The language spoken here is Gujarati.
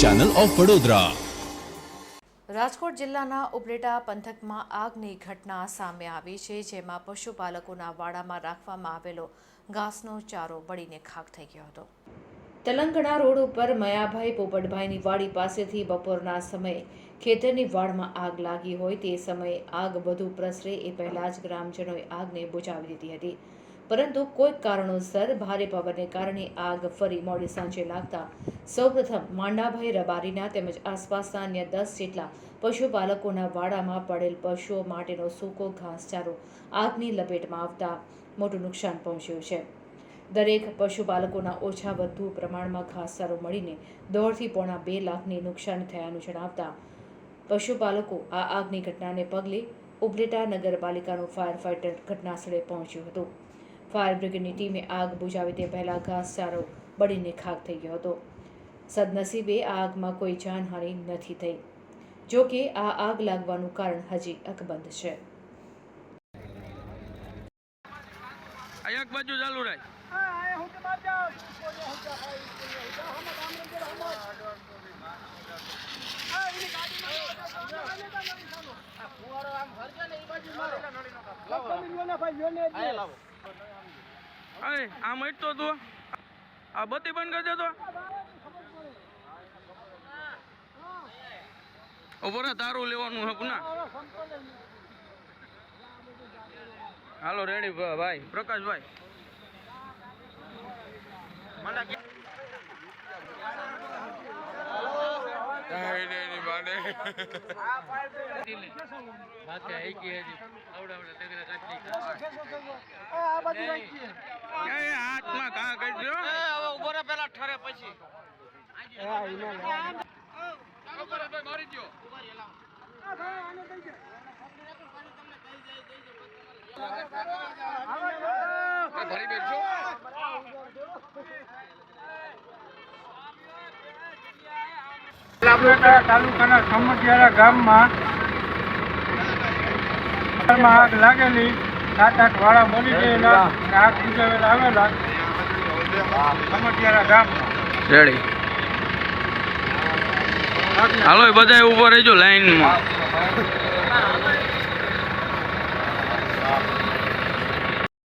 ચેનલ ઓફ વડોદરા રાજકોટ જિલ્લાના ઉપલેટા પંથકમાં આગની ઘટના સામે આવી છે જેમાં પશુપાલકોના વાડામાં રાખવામાં આવેલો ઘાસનો ચારો બળીને ખાક થઈ ગયો હતો. તેલંગણા રોડ ઉપર મયાભાઈ પોપટભાઈની વાડી પાસેથી બપોરના સમયે ખેતરની વાડમાં આગ લાગી હોય તે સમયે આગ વધુ પ્રસરે એ પહેલા જ ગ્રામજનોએ આગને બુજાવી દીધી હતી. પરંતુ કોઈક કારણોસર ભારે પવનને કારણે આગ ફરી મોડી સાંજે લાગતા સૌપ્રથમ માંડાભાઈ રબારીના તેમજ આસપાસના અન્ય દસ જેટલા પશુપાલકોના વાડામાં પડેલ પશુઓ માટેનો સૂકો ઘાસચારો આગની લપેટમાં આવતા મોટું નુકસાન પહોંચ્યું છે. દરેક પશુપાલકોના ઓછા વધુ પ્રમાણમાં ઘાસચારો મળીને દોઢથી પોણા બે લાખની નુકસાન થયાનું જણાવતા પશુપાલકો આ આગની ઘટનાને પગલે ઉપલેટા નગરપાલિકાનું ફાયર ફાઇટર ઘટનાસ્થળે પહોંચ્યું હતું. ફાયર બ્રિગેડની ટીમે આગ બુઝાવી તે પહેલા ઘાસચારો બળીને ખાક થઈ ગયો હતો. સદનસીબે આ આગમાં કોઈ જાનહાનિ નથી થઈ. જો કે આ આગ લાગવાનું કારણ હજી અકબંધ છે. આ એક બાજુ ચાલુ અરે આમ હટતો તું આ બત્તી બંધ કરી દેતો ઊભો રહે તારું લેવાનું હે ના હાલો રેડી ભાઈ પ્રકાશભાઈ. કાંઈ નહીં, નહીં, બાને. એ હાથમાં કાં કરજો. એ ભરી બેઠો. તાલુકાના સમજિયારા ગામમાં આગ લાગેલી. સાત આઠ વાળા મળી ગયેલા આગ બુજાવેલા આવેલા સમઢિયાળા ગામમાં. રેડી. હાલો બધા ઊભો રહેજો લાઈનમાં.